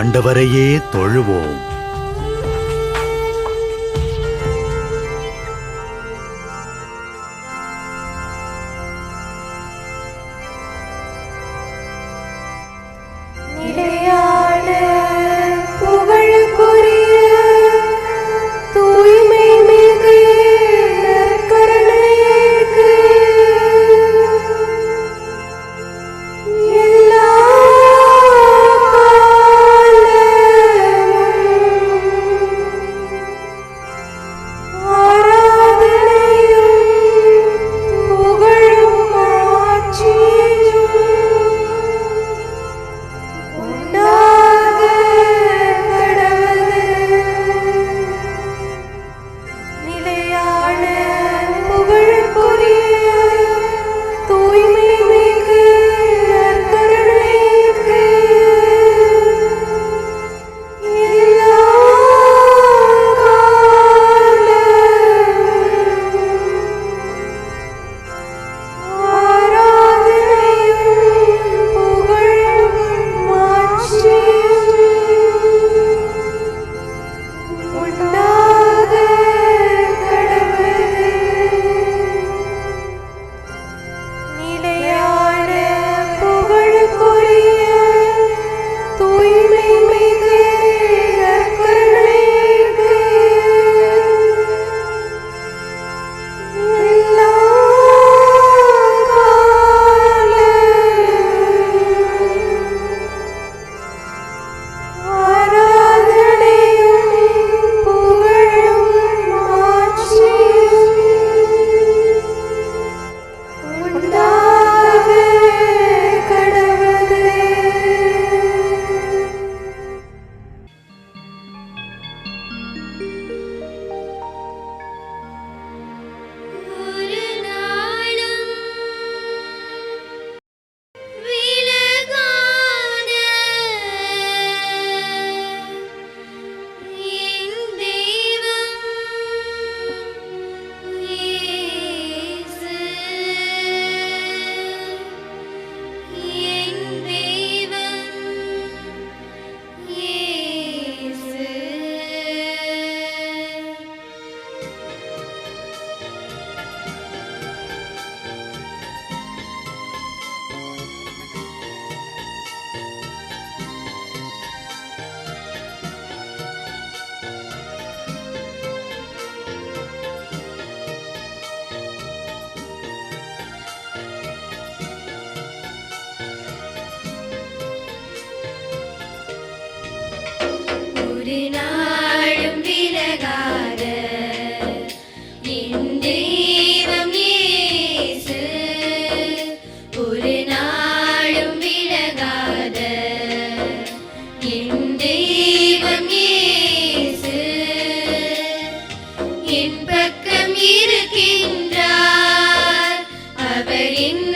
ஆண்டவரையே தொழுவோம். என் பக்கம் இருக்கின்றார். அவரின்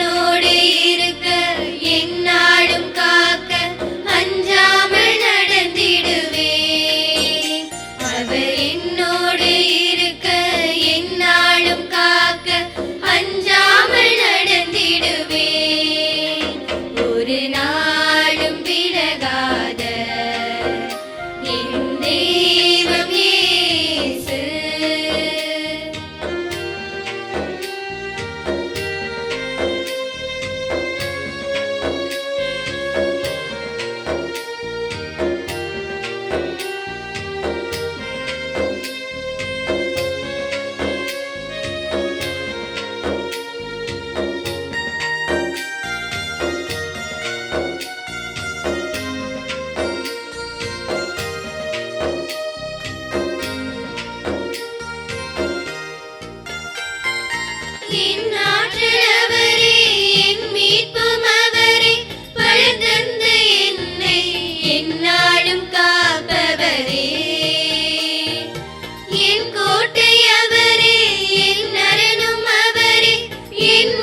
in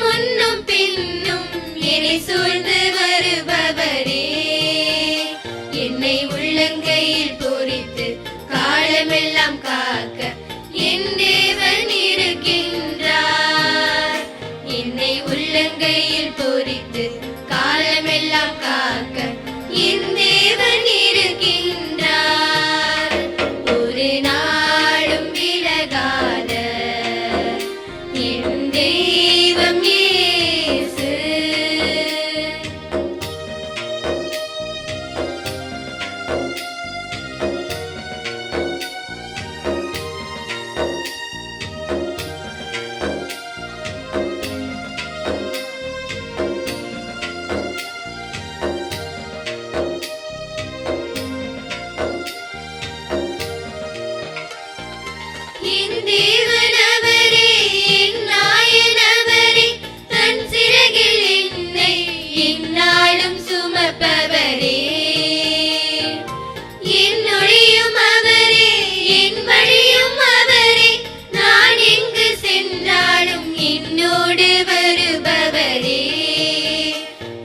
என்னோடு வருபவரே.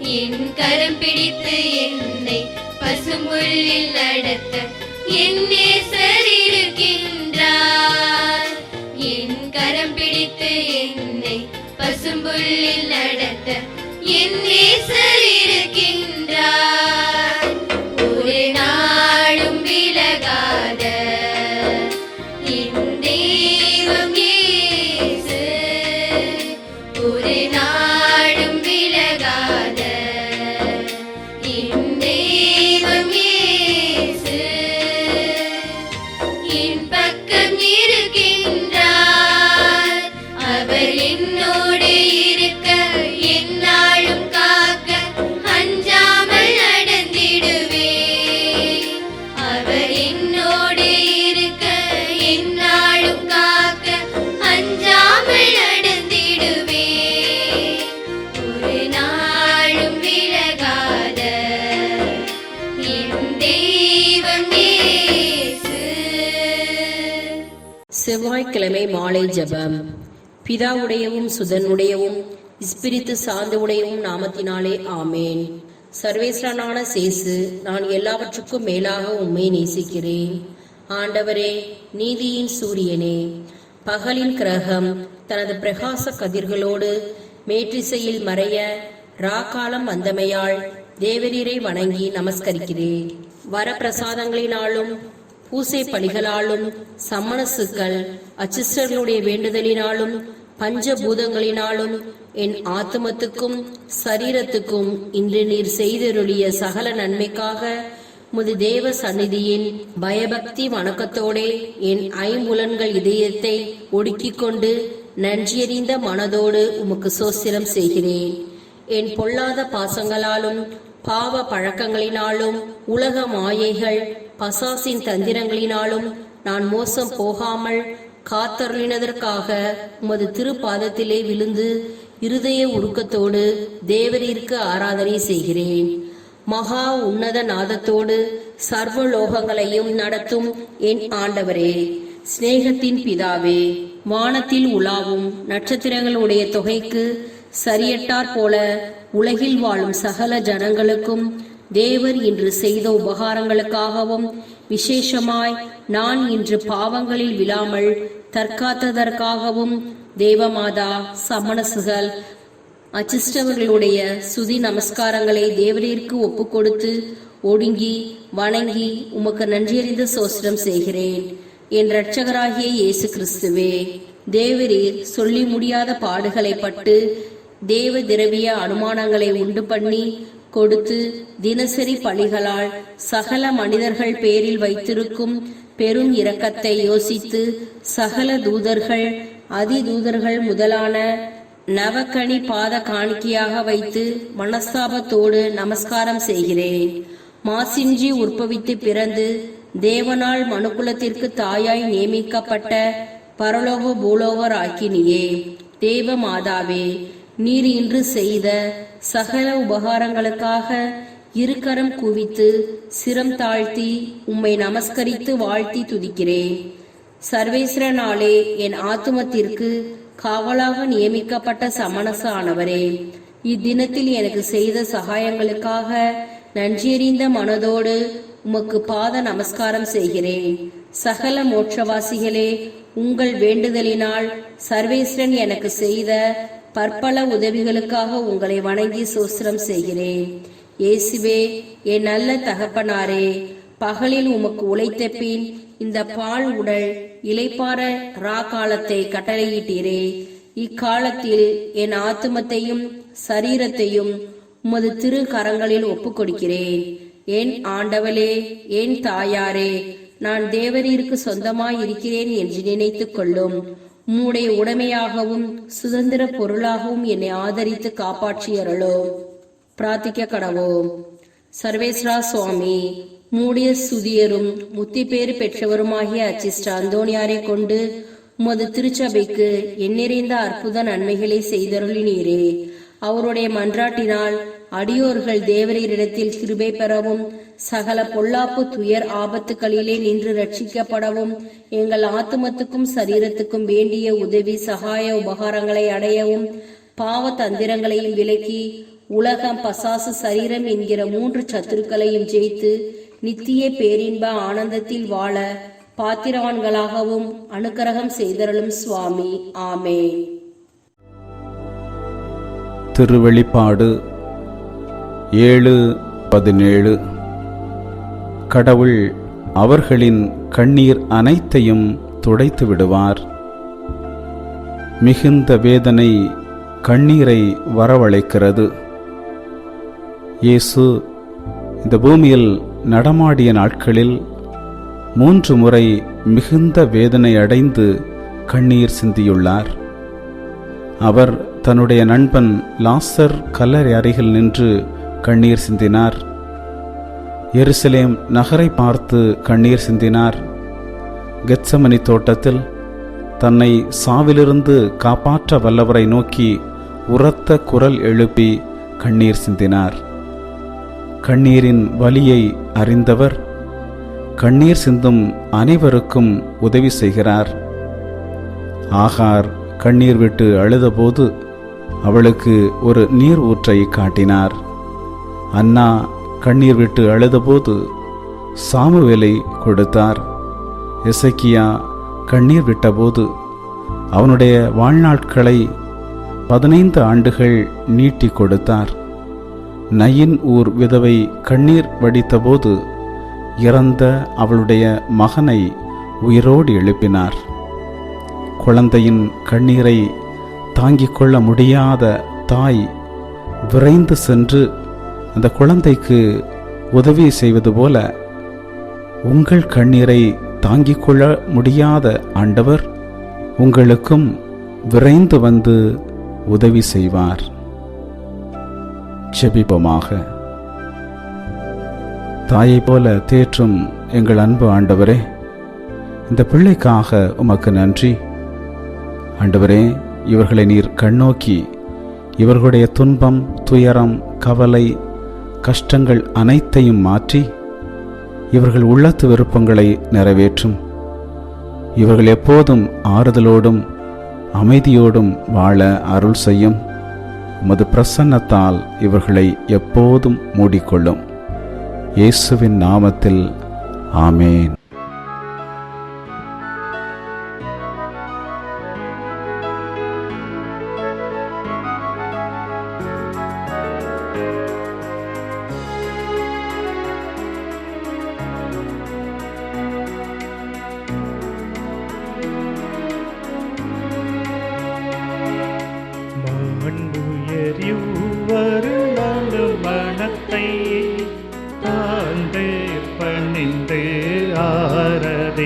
என் கரம் பிடித்து என்னை பசும்புல்லில் ஜபம். பிதாவுடையவும் சுதனுடையவும் இஸ்பிரித்து சார்ந்தவுடையவும் நாமத்தினாலே ஆமேன். சர்வேஸ்வரனான சேசு நான் எல்லாவற்றுக்கும் மேலாக உண்மை நேசிக்கிறேன். ஆண்டவரே நீதியின் சூரியனே பகலின் கிரகம் தனது பிரகாச கதிர்களோடு மேற்றிசையில் மறைய ராக்காலம் வந்தமையால் தேவரீரை வணங்கி நமஸ்கரிக்கிறேன். வரப்பிரசாதங்களினாலும் பூசை பலிகளாலும் சமணசுக்கள் அச்சிஸ்டர்களுடைய வேண்டுதலினாலும் பஞ்சபூதங்களினாலும் என் ஆத்மத்துக்கும் சரீரத்துக்கும் இன்று நீர் செய்தருளிய சகல நன்மைக்காக முது தேவ சந்நிதியின் பயபக்தி வணக்கத்தோடே என் ஐம்புலன்கள் இதயத்தை ஒடுக்கிக் கொண்டு நன்றியறிந்த மனதோடு உமக்கு சோசிரம் செய்கிறேன். என் பொல்லாத பாசங்களாலும் பாவ பழக்கங்களினாலும் உலக மாயைகள் பசாசின் தந்திரங்களினாலும் நான் மோசம் போகாமல் காத்தருளினதற்காக உமது திருப்பாதத்திலே விழுந்து இருதய உருக்கத்தோடு தேவரிற்கு ஆராதனை செய்கிறேன். மகா உன்னத நாதத்தோடு சர்வ லோகங்களையும் நடத்தும் என் ஆண்டவரே. சிநேகத்தின் பிதாவே வானத்தில் உலாவும் நட்சத்திரங்களுடைய தொகைக்கு சரியட்டாற் போல உலகில் வாழும் சகல ஜனங்களுக்கும் தேவர் இன்று செய்த உபகாரங்களுக்காகவும் விசேஷமாய் நான் இன்று பாவங்களில் விழாமல் தற்காத்ததற்காகவும் தேவமாதா சமணசுகள் அச்சிஷ்டவர்களுடைய சுதி நமஸ்காரங்களை தேவரிற்கு ஒப்பு கொடுத்து ஒடுங்கி வணங்கி உமக்கு நன்றியறிந்து சோஸ்திரம் செய்கிறேன். என் இரட்சகராகிய இயேசு கிறிஸ்துவே தேவரீர் சொல்லி முடியாத பாடுகளை பட்டு தேவ திரவிய அனுமானங்களை உண்டு பண்ணி கொடுத்து தினசரி பழிகளால் சகல மனிதர்கள் பேரில் வைத்திருக்கும் பெரும் இரக்கத்தை யோசித்து சகல தூதர்கள் அதிதூதர்கள் முதலான நவக்கணி பாத காணிக்கையாக வைத்து மனஸ்தாபத்தோடு நமஸ்காரம் செய்கிறேன். மாசின்றி உற்பவித்து பிறந்து தேவனால் மனுக்குலத்திற்கு தாயாய் நியமிக்கப்பட்ட பரலோக பூலோகர் ஆக்கினியே. தேவ மாதாவே நீர் இன்று செய்த சகல உபகாரங்களுக்காக இருக்கரம் குவித்து சிரம் தாழ்த்தி உம்மை நமஸ்கரித்து வாழ்த்தி துதிக்கிறேன். சர்வேஸ்வரனாலே என் ஆத்துமத்திற்கு காவலாக நியமிக்கப்பட்ட சமணச ஆனவரே இத்தினத்தில் எனக்கு செய்த சகாயங்களுக்காக நன்றியறிந்த மனதோடு உமக்கு பாத நமஸ்காரம் செய்கிறேன். சகல மோட்சவாசிகளே உங்கள் வேண்டுதலினால் சர்வேஸ்வரன் எனக்கு செய்த பற்பல உதவிகளுக்காக உங்களை வணங்கி சோஸ்திரம் செய்கிறேன். இயேசுவே என் நல்ல தகப்பனாரே பகலில் உமக்கு உழைத்த பின் இந்த பால் உடல் இளைப்பாற ரா காலத்தை கட்டளையிட்டீரே. இக்காலத்தில் என் ஆத்துமத்தையும் சரீரத்தையும் உமது திரு கரங்களில் ஒப்பு கொடுக்கிறேன் என் ஆண்டவளே என் தாயாரே நான் தேவரீருக்கு சொந்தமாய் இருக்கிறேன் என்று நினைத்துக் கொள்ளும் உம்முடைய உடைமையாகவும் சுதந்திர பொருளாகவும் என்னை ஆதரித்து காப்பாற்றியறளோ பிரார்த்திக்க கடவோம். சர்வேஸ்வரா சுவாமி மூடிய சுதியரும் முத்தி பேர் பெற்றவருமாகிய அச்சிஸ்ட அந்தோணியாரை கொண்டு உமது திருச்சபைக்கு எண்ணிறைந்த அற்புத நன்மைகளை செய்தருளினீரே. அவருடைய மன்றாட்டினால் அடியோர்கள் தேவரீரிடத்தில் கிருபை பெறவும் சகல பொல்லாப்பு துயர் ஆபத்துகளிலே நின்று ரட்சிக்கப்படவும் எங்கள் ஆத்துமத்துக்கும் சரீரத்துக்கும் வேண்டிய உதவி சகாய உபகாரங்களை அடையவும் பாவ தந்திரங்களையும் விலக்கி உலகம் பசாசு சரீரம் என்கிற மூன்று சத்துருக்களையும் ஜெயித்து நித்திய பேரின்ப ஆனந்தத்தில் வாழ பாத்திரவான்களாகவும் அனுக்கிரகம் செய்தருளும் சுவாமி. ஆமே திருவெளிப்பாடு ஏழு பதினேழு. கடவுள் அவர்களின் கண்ணீர் அனைத்தையும் துடைத்து விடுவார். மிகுந்த வேதனை கண்ணீரை வரவழைக்கிறது. இயேசு இந்த பூமியில் நடமாடிய நாட்களில் மூன்று முறை மிகுந்த வேதனை அடைந்து கண்ணீர் சிந்தியுள்ளார். அவர் தன்னுடைய நண்பன் லாசர் கல்லறை அருகில் நின்று கண்ணீர் சிந்தினார். எருசலேம் நகரை பார்த்து கண்ணீர் சிந்தினார். கெட்சமணி தோட்டத்தில் தன்னை சாவிலிருந்து காப்பாற்ற வல்லவரை நோக்கி உரத்த குரல் எழுப்பி கண்ணீர் சிந்தினார். கண்ணீரின் வலியை அறிந்தவர் கண்ணீர் சிந்தும் அனைவருக்கும் உதவி செய்கிறார். ஆகார் கண்ணீர் விட்டு அழுதபோது அவளுக்கு ஒரு நீர் ஊற்றை காட்டினார். அண்ணா கண்ணீர் விட்டு அழுதபோது சாமுவேலை கொடுத்தார். இசக்கியா கண்ணீர் விட்டபோது அவனுடைய வாழ்நாட்களை பதினைந்து ஆண்டுகள் நீட்டி கொடுத்தார். நயின் ஊர் விதவை கண்ணீர் வடித்தபோது இறந்த அவளுடைய மகனை உயிரோடு எழுப்பினார். குழந்தையின் கண்ணீரை தாங்கிக் கொள்ள முடியாத தாய் விரைந்து சென்று அந்த குழந்தைக்கு உதவி செய்வது போல உங்கள் கண்ணீரை தாங்கிக் கொள்ள முடியாத ஆண்டவர் உங்களுக்கும் விரைந்து வந்து உதவி செய்வார். செபிப்போமாக தாயைப் போல தேற்றும் எங்கள் அன்பு ஆண்டவரே இந்த பிள்ளைக்காக உமக்கு நன்றி. ஆண்டவரே இவர்களை நீர் கண்ணோக்கி இவர்களுடைய துன்பம் துயரம் கவலை கஷ்டங்கள் அனைத்தையும் மாற்றி இவர்கள் உள்ளத்து விருப்பங்களை நிறைவேற்றும். இவர்கள் எப்போதும் ஆறுதலோடும் அமைதியோடும் வாழ அருள் செய்யும். உமது பிரசன்னத்தால் இவர்களை எப்போதும் மூடிக்கொள்ளும். இயேசுவின் நாமத்தில் ஆமேன்.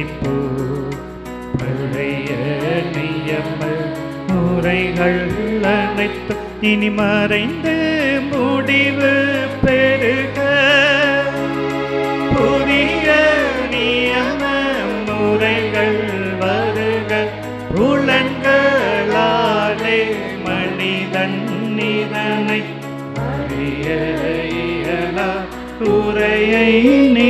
ஆரதிப்போ பழைய நியம முறைகள் அனைத்து இனி மறைந்து முடிவு பெருக புதிய நியம முறைகள் வருக. புலன்களாலே மனிதன் இதனை அறிய இயலா. குறையை நீக்க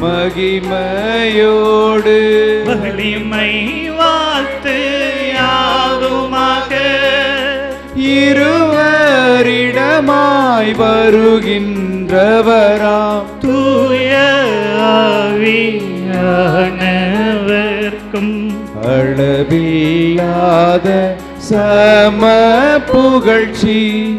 மகிமையோடு. வலிமை வாழ்த்து யாதுமாக. இருவரிடமாய் வருகின்றவராம். தூய ஆவியானவர்க்கும். அளவில்லாத சம புகழ்ச்சி.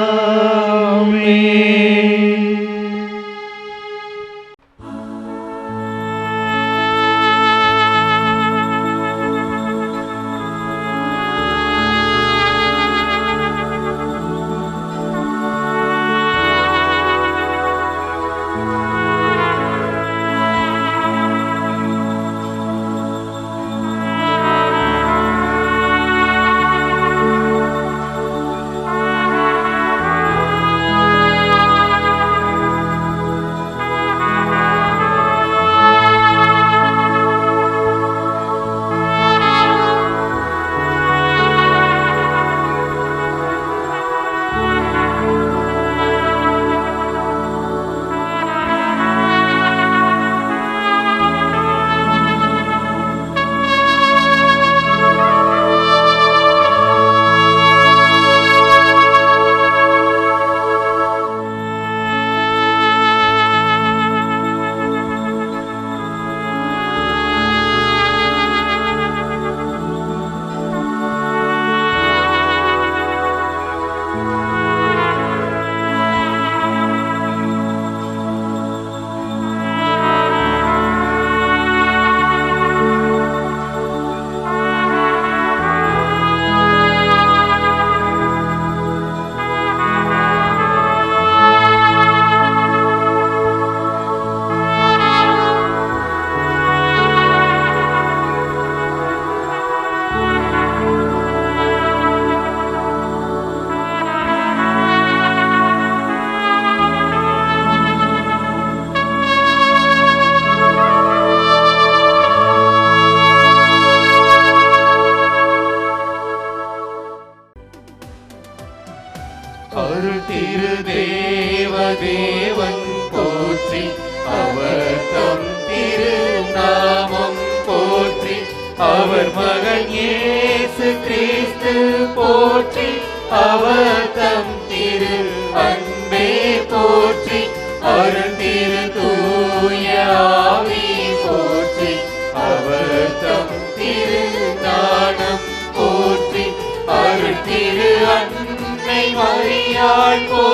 I call.